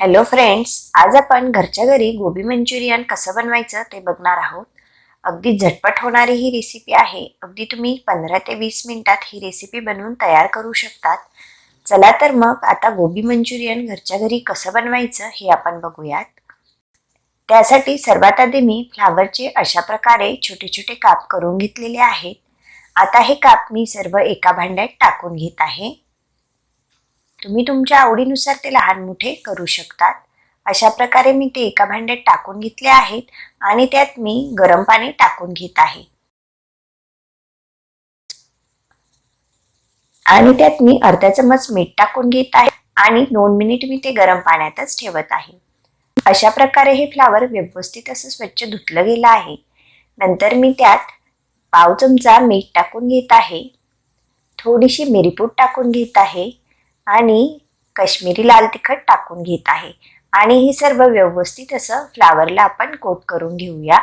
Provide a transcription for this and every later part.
Hello friends आज आपण घरच्या घरी गोबी मंचुरियन कसं बनवायचं ते बघणार आहोत. अगदी झटपट होणारी ही रेसिपी आहे. अगदी तुम्ही पंधरा ते वीस मिनिटात ही रेसिपी बनवून तयार करू शकतात. चला तर मग आता गोबी मंचुरियन घरच्या घरी कसं बनवायचं हे आपण बघूयात. त्यासाठी सर्वात आधी मी फ्लावरचे अशा प्रकारे छोटे छोटे काप करून घेतलेले आहेत. आता हे काप मी सर्व एका भांड्यात टाकून घेत आहे. तुम्ही तुमच्या आवडीनुसार ते लहान मोठे करू शकतात. अशा प्रकारे मी ते एका भांड्यात टाकून घेतले आहेत आणि त्यात मी गरम पाणी टाकून घेत आहे. आणि त्यात मी अर्धा चमच मीठ टाकून घेत आहे आणि दोन मिनिट मी ते गरम पाण्यातच ठेवत आहे. अशा प्रकारे हे फ्लावर व्यवस्थित असं स्वच्छ धुतलं गेलं आहे. नंतर मी त्यात पाव चमचा मीठ टाकून घेत आहे. थोडीशी मिरीपूट टाकून घेत आहे. आणि कश्मीरी लाल तिखट टाकून घेत आहे. आणि हे सर्व व्यवस्थित असं फ्लावरला आपण कोट करून घेऊया.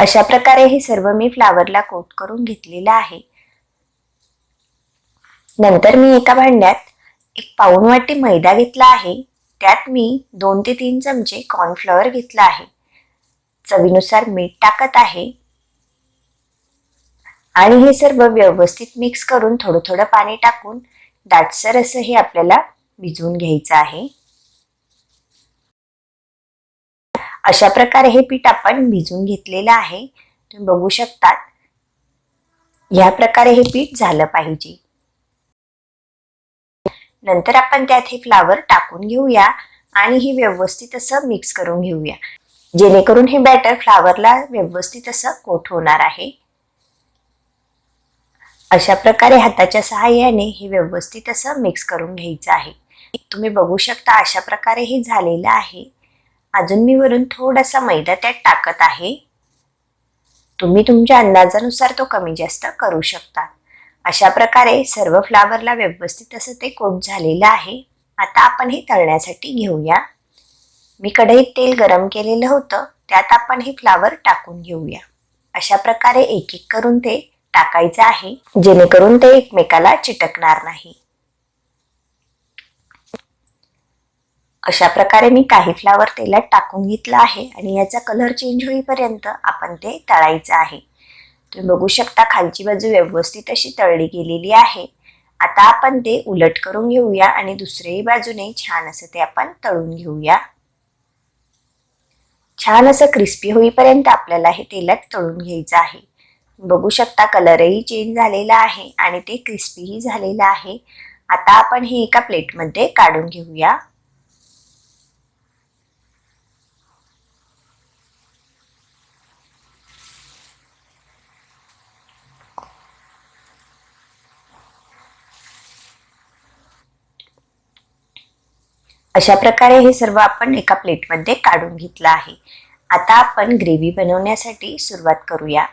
अशा प्रकारे हे सर्व मी फ्लावरला कोट करून घेतलेलं आहे. नंतर मी एका भांड्यात एक पाऊण वाटी मैदा घेतला आहे. त्यात मी दोन ते तीन चमचे कॉर्नफ्लॉवर घेतला आहे. चवीनुसार मीठ टाकत आहे. आणि हे सर्व व्यवस्थित मिक्स करून थोडं थोडं पाणी टाकून दाटसर असं हे आपल्याला भिजवून घ्यायचं आहे. अशा प्रकारे हे पीठ आपण भिजून घेतलेलं आहे. तुम्ही बघू शकतात. या प्रकारे हे पीठ झालं पाहिजे. नंतर आपण त्यात हे फ्लावर टाकून घेऊया आणि हे व्यवस्थित असं मिक्स करून घेऊया. जेणेकरून हे बॅटर फ्लावरला व्यवस्थित असं कोट होणार आहे. अशा प्रकारे हाताच्या सहाय्याने हे व्यवस्थित असं मिक्स करून घ्यायचं आहे. तुम्ही बघू शकता अशा प्रकारे हे झालेलं आहे. अजून मी वरून थोडासा मैदा त्यात टाकत आहे. तुम्ही तुमच्या अंदाजानुसार तो कमी जास्त करू शकता. अशा प्रकारे सर्व फ्लावरला व्यवस्थित असं ते कोट झालेलं आहे. आता आपण हे तळण्यासाठी घेऊया. मी कढईत तेल गरम केलेलं होतं. त्यात आपण हे फ्लावर टाकून घेऊया. अशा प्रकारे एक एक करून ते टाकायचं आहे जेणेकरून ते एकमेकाला चिटकणार नाही. अशा प्रकारे मी काही फ्लावर तेलात टाकून घेतला आहे आणि याचा कलर चेंज होईपर्यंत आपण ते तळायचं आहे. तुम्ही बघू शकता खालची बाजू व्यवस्थित अशी तळली गेलेली आहे. आता आपण ते उलट करून घेऊया आणि दुसऱ्याही बाजूने छान असं ते आपण तळून घेऊया. छान असं क्रिस्पी होईपर्यंत आपल्याला हे तेलात तळून घ्यायचं आहे. बघू शकता कलरही चेंज झालेला आहे आणि ते क्रिस्पीही झालेलं आहे. आता आपण हे एका प्लेटमध्ये काढून घेऊया. अशा प्रकारे हे सर्व आपण एका प्लेटमध्ये काढून घेतलं आहे. आता आपण ग्रेव्ही बनवण्यासाठी सुरुवात करूया.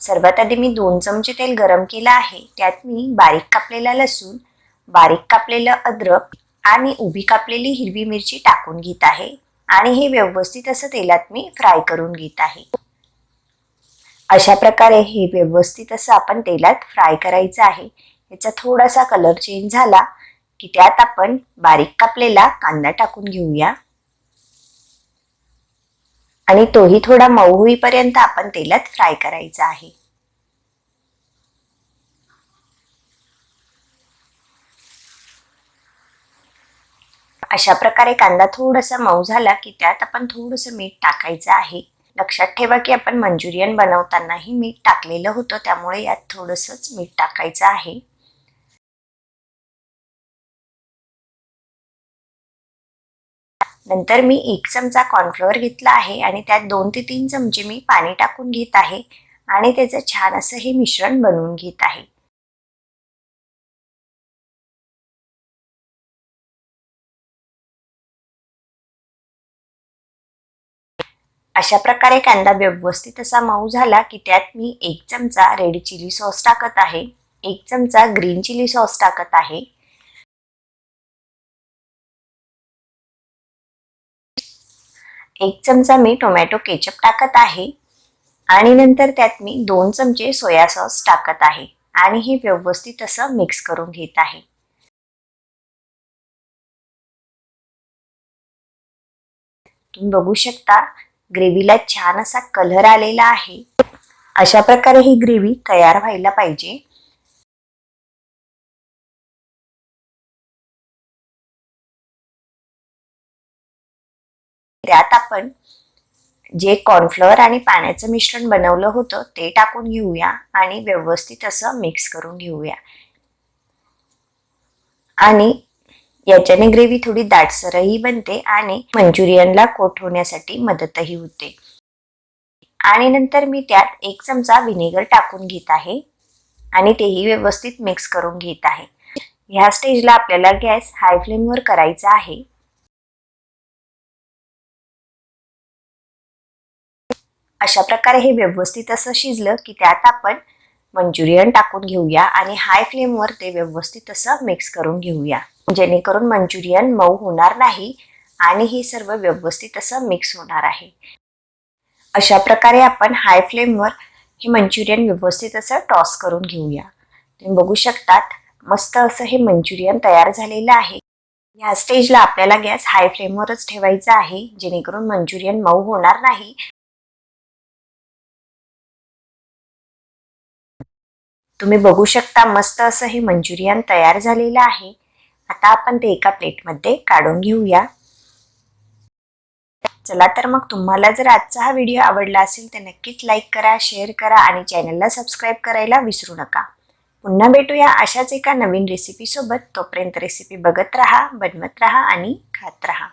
सर्वात आधी मी दोन चमचे तेल गरम केलं आहे. त्यात मी बारीक कापलेला लसूण बारीक कापलेलं अद्रक आणि उभी कापलेली हिरवी मिरची टाकून घेत आहे. आणि हे व्यवस्थित असं तेलात मी फ्राय करून घेत आहे. अशा प्रकारे हे व्यवस्थित असं आपण तेलात फ्राय करायचं आहे. याचा थोडासा कलर चेंज झाला की त्यात आपण बारीक कापलेला कांदा टाकून घेऊया. आणि तोही थोडा मऊ होईपर्यंत आपण तेलात फ्राय करायचा आहे. अशा प्रकारे कांदा थोडासा मऊ झाला की त्यात आपण थोडस मीठ टाकायचं आहे. लक्षात ठेवा की आपण मंचुरियन बनवतानाही मीठ टाकलेलं होतं त्यामुळे यात थोडंसंच मीठ टाकायचं आहे. नंतर मी एक चमचा कॉर्नफ्लोअर घेतला आहे आणि त्यात दोन ते तीन चमचे मी पाणी टाकून घेत आहे आणि त्याचं छान असं हे मिश्रण बनवून घेत आहे. अशा प्रकारे कांदा व्यवस्थित असा मऊ झाला की त्यात मी एक चमचा रेड चिली सॉस टाकत आहे एक चमचा ग्रीन चिली सॉस टाकत आहे. एक चमचा मी टोमॅटो केचप टाकत आहे आणि नंतर त्यात मी दोन चमचे सोया सॉस टाकत आहे आणि हे व्यवस्थित असं मिक्स करून घेत आहे. तुम्ही बघू शकता ग्रेव्हीला छान असा कलर आलेला आहे. अशा प्रकारे ही ग्रेव्ही तयार व्हायला पाहिजे. त्यात आपण जे कॉर्नफ्लॉवर आणि पाण्याचं मिश्रण बनवलं होतं ते टाकून घेऊया आणि व्यवस्थित असं मिक्स करून घेऊया. आणि याच्याने ग्रेव्ही थोडी दाटसरही बनते आणि मंचुरियनला कोट होण्यासाठी मदतही होते. आणि नंतर मी त्यात एक चमचा व्हिनेगर टाकून घेत आहे आणि तेही व्यवस्थित मिक्स करून घेत आहे. ह्या स्टेजला आपल्याला गॅस हाय फ्लेमवर करायचा आहे. अशा प्रकारे हे व्यवस्थित असं शिजलं की त्यात आपण मंचुरियन टाकून घेऊया आणि हाय फ्लेमवर ते व्यवस्थित असं मिक्स करून घेऊया. जेणेकरून मंचुरियन मऊ होणार नाही आणि हे सर्व व्यवस्थित असं मिक्स होणार आहे. अशा प्रकारे आपण हाय फ्लेमवर हे मंचुरियन व्यवस्थित असं टॉस करून घेऊया. तुम्ही बघू शकतात मस्त असं हे मंचुरियन तयार झालेलं आहे. या स्टेजला आपल्याला गॅस हाय फ्लेमवरच ठेवायचा आहे जेणेकरून मंचुरियन मऊ होणार नाही. तुम्ही बघू शकता मस्त असं हे मंचुरियन तयार झालेलं आहे. आता आपण ते एका प्लेटमध्ये काढून घेऊया. चला तर मग तुम्हाला जर आजचा हा व्हिडिओ आवडला असेल तर नक्कीच लाईक करा शेअर करा आणि चॅनलला सबस्क्राईब करायला विसरू नका. पुन्हा भेटूया अशाच एका नवीन रेसिपीसोबत तोपर्यंत रेसिपी बघत राहा बनवत राहा आणि खात राहा.